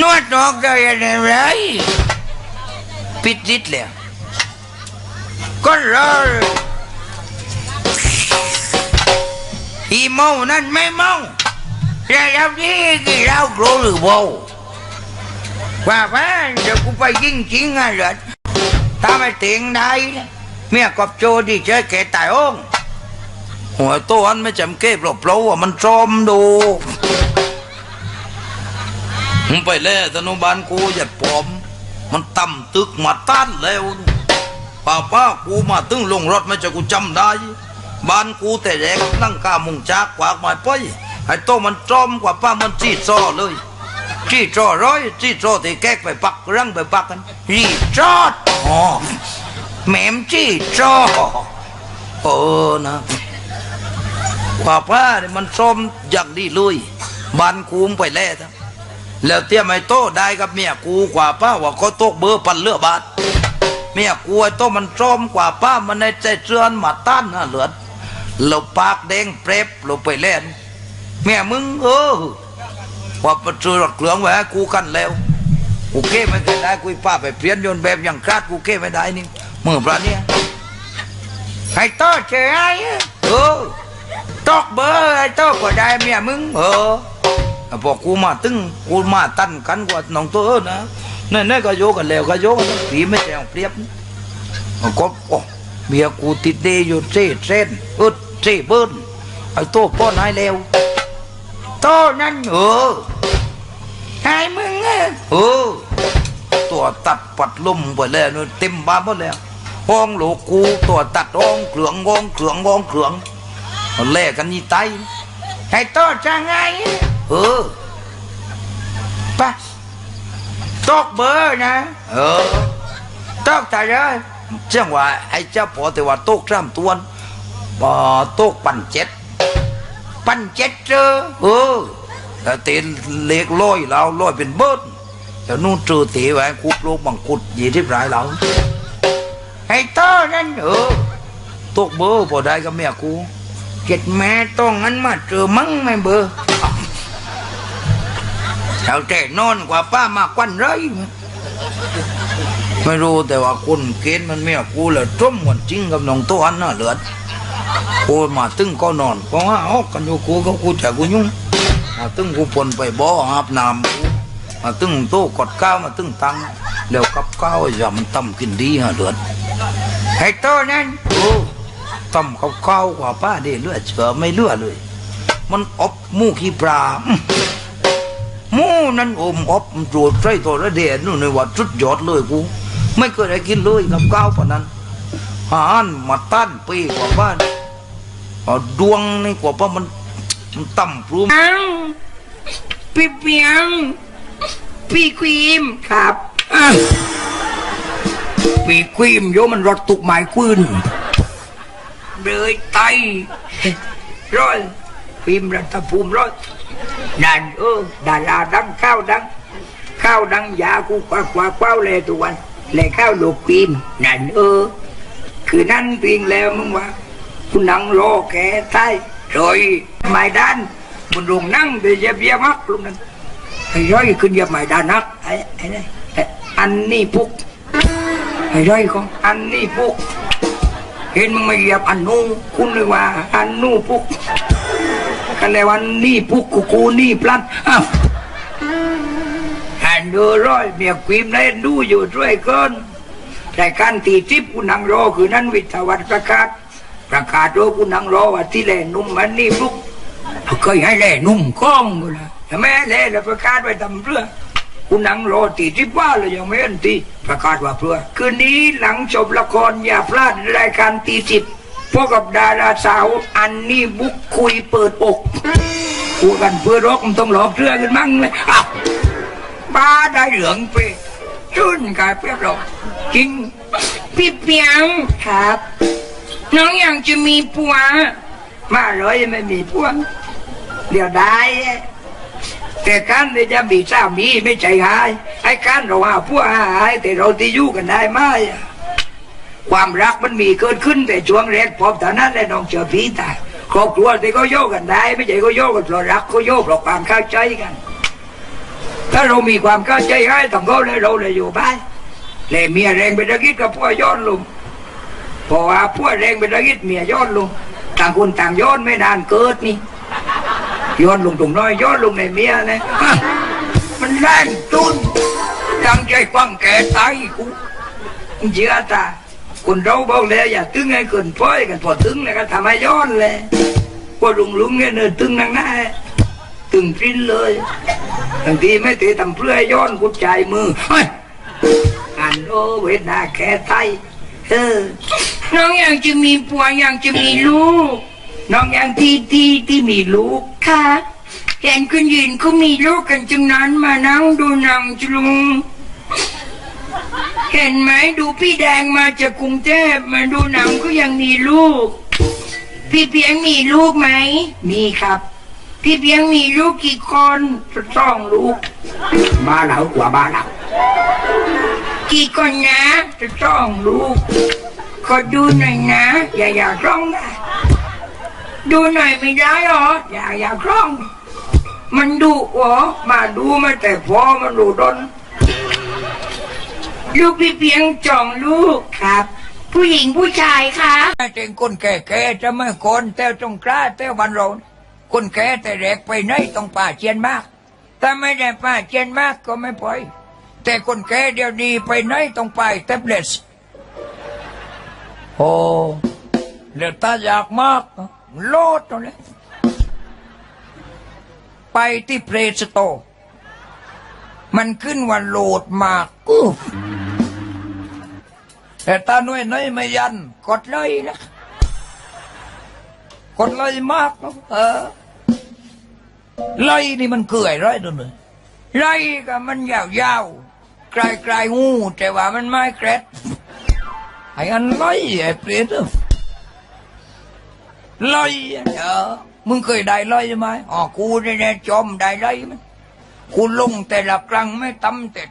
นวดออกได้ยังไงปิดดิดแล้วก็รออีเมานั่นไม่เมาแต่แล้วนี่กี่เราโกรธหรือเปล่าว่าไปเดี๋ยวกูไปยิงจริงอะเหรอถ้าไม่เตียงได้เมียกับโจดีเจอแกตายองหัวโตอันไม่จำเก็บหรอกเพราะว่ามันจอมดู มึงไปเล่ธนุบาลกูอย่าปอม มันต่ำตึกมาต้านแล้วป้าป้ากูมาตึงลงรถไม่จะกูจำได้ บ้านกูแต่แรกนั่งกามุงจากกวากไม้ป้อยไอ้โตมันจอมกว่าป้ามันจี้จอเลยจี้จอร้อยจี้จอที่แก๊กไปปักรังไปปักกันจี้จอดอ๋อแหม่มจี้จอเออนะกว่าป้าเนี่ยมันส้มอย่างดีเลยบ้านกูมงไปแล่ทั้ง แล้วเตี้ยไม่โตได้กับเมียกูกว่าป้าว่าเขาโตเบอร์ปันเลือบาทเมียกูไอ้โตมันส้มกว่าป้ามันในใจเชือนมาต้านนะเหลือดเราปากแดงเปรบเราไปเล่นเมียมึงเออว่าประตูรถเครื่องไว้ให้กูกันแล้วกูเก้ไม่เคยได้กูป้าไปเปลี่ยนยนต์แบบอย่างคาดกูเก้ไม่ได้นี่มือปลาเนี่ยให้โตเฉยเออตกเบอร์ไอ้โตอกก็ได้เมียมึงเออ พอกูมาตึงกูมาตันกันกว่าน้องตัวเออนะนั่นนั่นก็โยกันแล้วก็โยกันผีไม่แจงเปรียบก็โอ้เมียกูติดเดยอยู่เซ่เส้นอึดเซ่เบิ้ลไอ้ตัวป้อนให้แล้วโตนั่นเออไอ้มึงเออตัวตัดปัดลมไปแล้วนู่นเต็มบ้านหมดแล้วห้องโหลกูตัวตัดห้องเขืองห้องเขืองห้องเขืองแลกกันยี่ไตให้โตจะไง เออไปะตกเบอร์นะ เออตกแต่เลยจังหวะไอ้เจ้าพอแต่ว่าตกซ้ำตัวนบ่ตกปั่นเจ็ดปั่นเจ็ดเจอเออแต่ตีเล็กลอยเราลอยเป็นเบิร์ดแต่นู่นเจอตีไว้คุบลูกบังคุดยี่ที่ปลายเราให้โตนั่นเออตกเบอร์พอได้กับเมียกูเจ็ดแม่ต้องงั้นมาเจอมั้งไม่เบอร์ เอาแต่นอนกว่าป้ามากวันไรไม่รู้แต่ว่าคนเกณฑ์มันเมียกูเลยต้มวันจริงกับน้องตัวอันน่ะเหลือดกูมาตึงก็นอนก็ว่าออกกันอยู่กูก็กูจะกูยุ่งมาตึงกูปนไปบ่ออาบน้ำกูมาตึงโต๊ะกดข้าวมาตึงตังแล้วกับข้าวอย่ามันต่ำกินดีฮะเหลือดให้โตนั่นโอ้ต้มเขาเก้ากว่าป้าเดเลือดเฉอไม่เลือดเลย มันอบมูขี้ปลา มูนั่นอมอบโจดใส่ตัวระเดนนู่นในว่าจุดยอดเลยกูไม่เคยได้กินเลยกับข้าวปานนั้นอาหารมาต้านปีกว่าบ้านเอาดวงนี่กว่าป้ามันมันต่ำปรุมอังพี่เปียงพี่ควีมครับอะพี่ควีมโยมันรถตุกหมายควินเลยไตร้อยฟิล์มรัฐภูมิร้อย นั่นเออดาราดังข้าวดังข้าวดังยากูกว่ากว่าเป้าเลยทุกวันเลยข้าวลูกฟิล์มนั่นเออ คือนั่นเพีงแล้วมึงว่ากูนั่งรอแกใต้รอยไม้ด้านบนโรงนั่งเดี๋ยวเยียบเยียบมักลงนั้นไอ้ร้อยขึ้นเยียบไม้ด้านนักไอ้ไอ้นี่อันนี้พุกไอ้ร้อยของอันนี้พุกเห็นมึงมาเหยียบอันนู้นคุณเลยว่าอันนู้นพุก กันเลยวันนี้พุกกูกูนี่พลันอ้าวอันดูร้อยเมียควีมได้ดูอยู่ด้วยกินรายการตีทิพย์กูนังรอคือนั้นวิทยาวัฒประกาศ ประกาศโดกูนังรอว่าที่แหล่นุ่มมันนี่พวกเคยให้แหล่นุ่มก้องกูนะแต่แม่แหล่แล้วประกาศไว้ทำเพื่อกูนังรอตีทิพย์ว่าเลยยังไม่เห็นตีประกาศว่าเพื่อคืนนี้หลังจบละครอย่าพลาดรายการตีทิพย์ พวกกับดาราสาวอันนี้บุกคุยเปิดอกกูกันเพื่อรกมันต้องหลอกเสื้อกันมั่งเลยอ้าวบ้าได้เหลืองไปจุนกายเปรียบหรอกจริงพี่เปียงครับ น้องอยากจะมีผัวมาเลยยังไม่มีผัวเดี๋ยวได้ แต่การที่จะมีสามีไม่ใจหายไอ้การเราหาผัวหายแต่เราที่อยู่กันได้ไหม ความรักมันมีเกิดขึ้นแต่ช่วงแรกพบตอนนั้นและน้องเจอพี่ตายครอบครัวที่เขาโยกกันได้ ไม่ใช่เขาโยกกันเพราะรักเขาโยกเพราะความเข้าใจกัน ถ้าเรามีความเข้าใจให้ต้องเขาเลยเราเลยอยู่บ้านเลยเมียแรงไปตะกิดกับพวกย้อนลงพราะว่าพวกแรงไปตะกิดเมียย้อนลงต่างคนต่างย้อนไม่นานเกิดนี่ย้อนลงตรงน้อยย้อนลงในเมียนะมันแรงตุนตั้งใจกว้างแก่ตายกูเชื่อตา คนเราบอกแล้วอย่าตึงให้เกินป้อยกันพอตึงแล้วก็ทำให้ย้อนเลยพอลุงลุงเนี่ยเนินตึงนั่งหน้าตึงปริ้นเลยบางทีไม่ตีทำเพื่อย้อนกุดใจมือเฮ้ยอันโอเวนาแค่ไตเออน้องยังจะมีผัวยังจะมีลูก น้องยังที่ที่ที่มีลูกค่ะเห็นคนยืนเขามีลูกกันจึงนั้นมานั่งดูนังจลุง เห็นไหมดูพี่แดงมาจากกรุงเทพมาดูหนังก็ยังมีลูก พี่เพียงมีลูกไหม มีครับ พี่เพียงมีลูกกี่คนสองลูก บ้าแล้วกว่าบ้าแล้วกี่คนนะสองลูกขอดูหน่อยนะ อย่าอย่าร้องนะดูหน่อยไม่ได้หรอ อย่าอย่าร้อง มันดุเหรอมาดูมาแต่พอมันดุดน ลูกพี่เพียงจองลูกครับ ผู้หญิงผู้ชายคะเป็นคนแก่ๆจะไม่คนแต่ตรงกล้าแต่วันเราคนแก่แต่แรกไปไหนต้องป่าเจียนมาก ถ้าไม่ได้ป่าเจียนมากก็ไม่ปล่อยแต่คนแก่เดี๋ยวนี้ไปไหนต้องไปแท็บเล็ตโอ้เดี๋ยวตาอยากมากโลดตรงนี้ไปที่เพลสโต มันขึ้นว่าโหลดมากกู แต่ตาหน่วยน้อยไม่ยัน กดเลยนะ กดเลยมากนะเออไล่นี่มันเกื่อยไรตัวเลยไล่ก็มันยาวๆไกลๆงูแต่ว่ามันไม่แกรดไอ้อันไล่ไอ้เปรตอะไล่เออมึงเคยได้ไล่ไหมอ๋อกูเนี่ยจอมได้ไล่ไหมคุณลงแต่ละครั้งไม่ตำแต่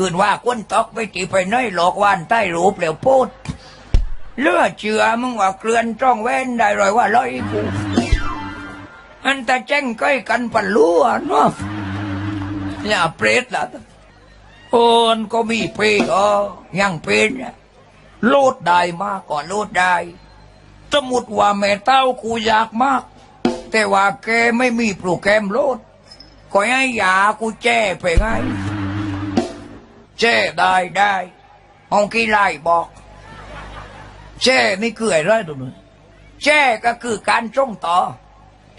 โอ้เกิดว่าคนตอกไปตีไปน้อยหลอกวานใต้รูปแล้วโพดเลือดเชื่อมึงว่าเกลือนจ้องแว่นได้รอยว่าร้อยกูอันแต่แจ้งก้อยกันปันลัวเนาะอย่าเปรตละโอนก็มีเพศอ๋อยังเป็นเนี่ยโลดได้มากก่อนโลดได้สมมุดว่าแม่เต้ากูอยากมาก แต่ว่าแกไม่มีโปรแกรมโลดก็ให้ยากูแจ้ไปไง แจ้ได้ได้ห้องกี่ไล่บอกแจ้นี่คืออะไรตัวนึงแจ้ก็คือการส่งต่อ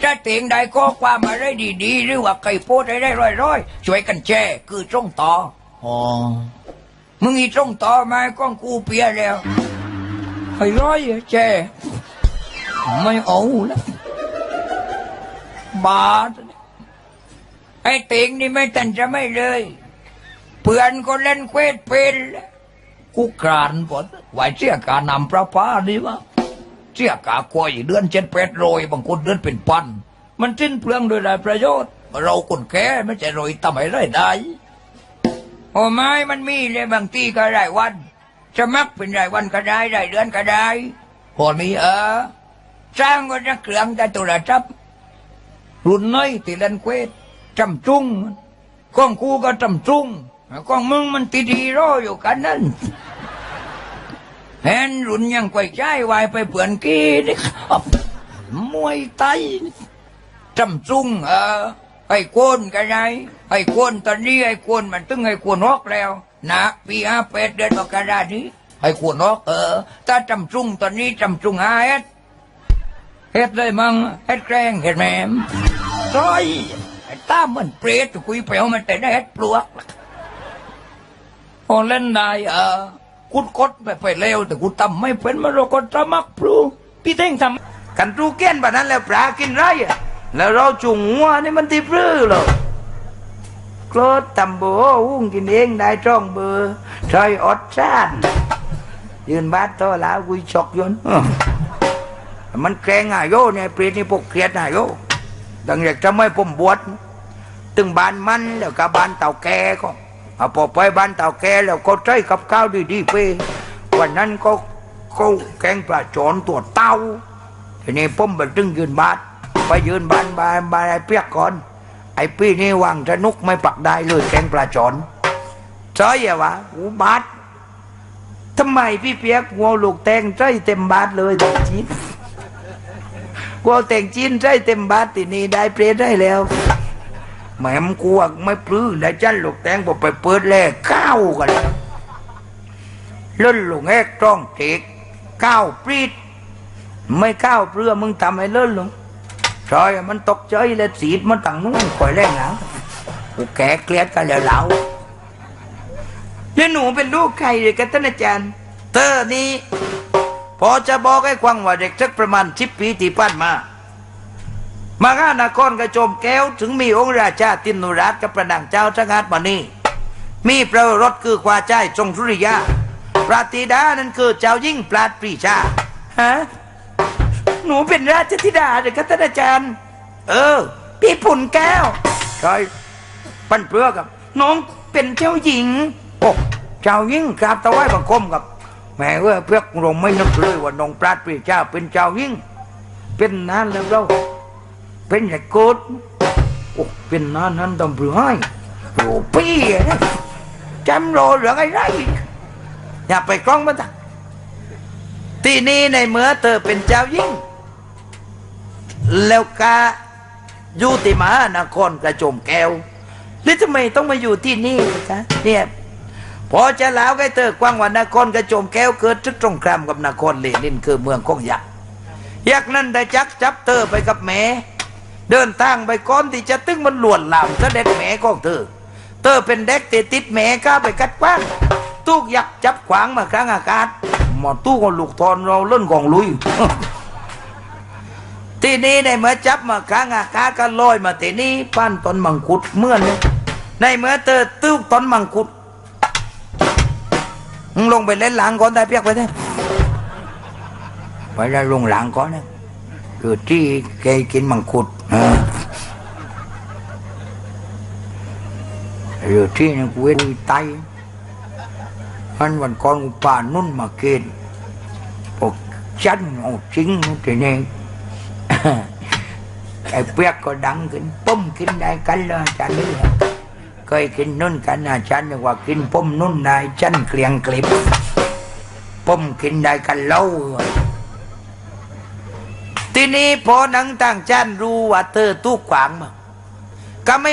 ถ้าเตียงใดก็ความอะไรดีๆ หรือว่าใครโพสต์อะไรร้อยๆ ช่วยกันแจ้คือส่งต่ออ๋อมึงอีส่งต่อมาก้องกูเปียแล้วไอ้ร้อยอะแจ้ไม่เอาแล้วบาทไอ้ติงนี่ไม่ตันจะไม่เลย เพื่อนก็เล่นเควสเป็นแล้วกูกรานปดไหวเสียกานำประปาดีวะเสียกากวยเดือนเจ็ดแปดโรยบางคนเดือนเป็นพัน มันสิ้นเปลืองโดยไรประโยชน์ เราคนแก่ไม่ใช่โรยทำไมได้ได้โอ้ไม่มันมีเลยบางทีก็รายวันจะมักเป็นรายวันก็ได้รายเดือนก็ได้พอนี้เออสร้างก็จะเครื่องแต่ตัวละจับรุ่นน้อยตีเล่นเควสจำจุ้งก้องกูก็จำจุ้ง กล้องมึงมันตีดีรออยู่กันนั่นเห็นรุนยังไกวใจวายไปเปื่อนกี้นี่ครับมวยไตจำจุ้งเออไอ้โกนกันไงไอ้โกนตอนนี้ไอ้โกนมันตึงไอ้โกนฮอกแล้ว นะปีห้าแปดเดือนมกรานี้ไอ้โกนฮอกเออถ้าจำจุ้งตอนนี้จำจุ้งหาเอ็ดเฮ็ดเลยมังเฮ็ดแกล้งเฮ็ดแหมมร้อยไอตาเหมือนเปรตคุยเปลวมันแต่ได้เฮ็ดปลวก อเล่นได้เออกุดกดไปไปเร็วแต่กูทำไม่เป็นมันเราก็ทำมักปลูพี่เท่งทำกันรูเกี้ยนแบบนั้นแล้วปลากินไรอะแล้วเราจุงหัวนี่มันที่ปลื้อหรอกโกรธตำโบหุ้งกินเองได้จ้องเบอร์ชอยอดชาติยืนบาดโตแล้วกุยชอกยนมันแกล้งหายโยเนี่ยเปรตนี่พวกเกลียดหายโยดังอยากจะไม่ผมบวชตึงบ้านมันแล้วก็บ้านเต่าแกก็ เอาพอไปบ้านเต่าแกแล้วก็ใช้กับข้าวดีๆไปวันนั้นก็ก็แกงปลาจอนตัวเต้าทีนี้ผมไปตึงยืนบาดไปยืนบานบานบานไอ้เปียกก่อน ไอ้อ้ปีนี่วางสนุกไม่ปักได้เลยแกงปลาจอนใช่อวะหูบาดทำไมพี่เปียกหัวลูกแตงใจเต็มบาทเลยจีนหัวแตงจีนใจเต็มบาททีนี้ได้เปรตได้แล้ว แหมมกวกไม่ปลื้มได้จันลูกแตงบอกไปเปิดแลก้าวกันเล่นหลูกแอกจ้องเด็กข้าวปรีดไม่ก้าวเพื่อมึงทำให้เลิศลงซอยมันตกใจเลยสีดมันต่างนู้นคอยแรงหลังกูแก่เกลียดกันแล้วเหล่าแล้วหนูเป็นลูกใครเลยกันท่านอาจารย์เธอร์นี้พอจะบอกให้ควังว่าเด็กสักประมาณสิบปีที่ผ่านมา มาข้านครกระโจมแก้ว ถึงมีองค์ราชาตินุราชกับประนางเจ้าจังหัดมานี่มีพระรถคือควาใจทรงสุริยาพระธิดานั้นคือเจ้ายิ่งปราดปรีชาฮะหนูเป็นราชธิดาเลยกันท่านอาจารย์ เออ พี่ผุนแก้วใช่ปั้นเปลือกกับ น้องเป็นเจ้าหญิงโอ้เจ้ายิ่งกราบถวายบังคมกับแม่เว่าเพื่อกลงไม่นึกเลยว่าน้องปราดปรีชาเป็นเจ้ายิ่งเป็นนานแล้วเรา เป็นใหญ่โกดโอ้เป็นนานนั้นตำเปลือให้โอ้พี่นะจำโรเหลืองไอ้ไรอย่าไปกล้องมันตักที่นี่ในเมื่อเธอเป็นเจ้ายิ่ง แล้วกาอยู่ที่มานครกระโจมแก้วแล้วทำไมต้องมาอยู่ที่นี่ล่ะเนี่ยพอจะแล้วก็เธอกว้างว่านครกระโจมแก้วเกิดทึกตรงครามกับนครเลนินคือเมืองของยักษ์ยักษ์นั้นได้จักจับเธอไปกับแม่ เดินทางไปก้อนที่จะตึงมันหลวนลามเสด็จแม่ของเธอ เธอเป็นเด็กติดติดแม่ก้าไปกัดกว้างตู้ยักจับขวางมาครั้งอากาศหมอตู้ก็ลูกทอนเราเล่นกองลุย ที่นี่ในเมื่อจับมาค้างอากาศก็ลอยมาที่นี่ปั้นต้นมังคุดเมื่อนในเมื่อเธอตู้ต้นมังคุดมึงลงไปเล่นหลังก่อนได้เปียกไปเถอะไปแล้วลงหลังก่อนนะ คือที่แกกินมังคุดเออหรือที่นี่กูเว้นไตอันวันก่อนกูป่านุ่นมากินพวกจันเอาจริงนู่นทีนี้ไอ้เปียกก็ดังขึ้นปุ้มกินได้กันเลยอาจารย์นี่เคยกินนุ่นกันอาจารย์บอกว่ากินปุ้มนุ่นได้จันเกลียงกลิบปุ้มกินได้กันเล่า ทีนี้พอหนังต่างจันรู้ว่าเธอตู้ขวางมาก็ไม่